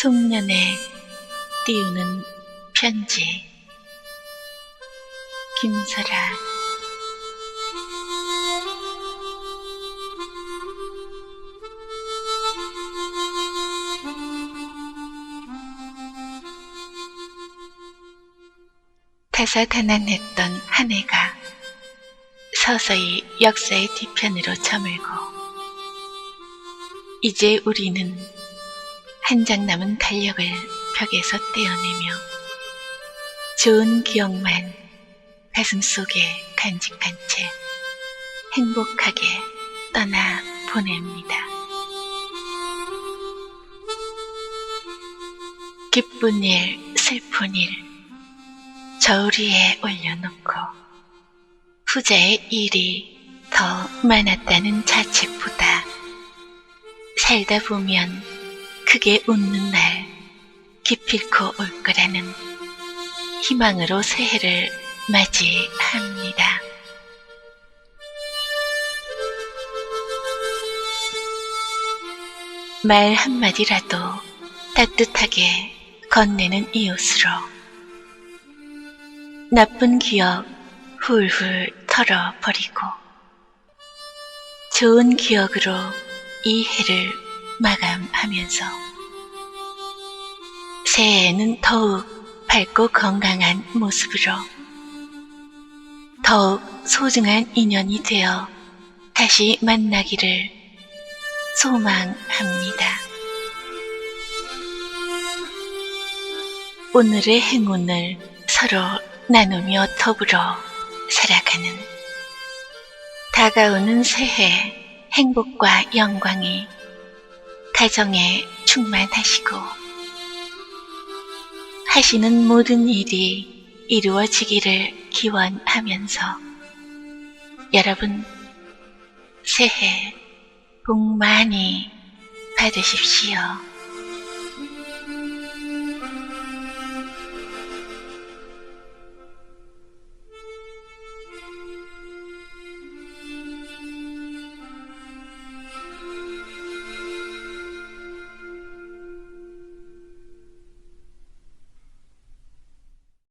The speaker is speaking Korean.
숙년에 띄우는 편지. 김설아. 다사다난했던 한 해가 서서히 역사의 뒤편으로 저물고 이제 우리는 한 장 남은 달력을 벽에서 떼어내며 좋은 기억만 가슴 속에 간직한 채 행복하게 떠나 보냅니다. 기쁜 일, 슬픈 일, 저울 위에 올려놓고 후자의 일이 더 많았다는 자책보다 살다 보면 크게 웃는 날 기필코 올 거라는 희망으로 새해를 맞이합니다. 말 한마디라도 따뜻하게 건네는 이웃으로 나쁜 기억 훌훌 털어버리고 좋은 기억으로 이 해를 마감하면서 새해에는 더욱 밝고 건강한 모습으로 더욱 소중한 인연이 되어 다시 만나기를 소망합니다. 오늘의 행운을 서로 나누며 더불어 살아가는 다가오는 새해 행복과 영광이 가정에 충만하시고 하시는 모든 일이 이루어지기를 기원하면서 여러분 새해 복 많이 받으십시오.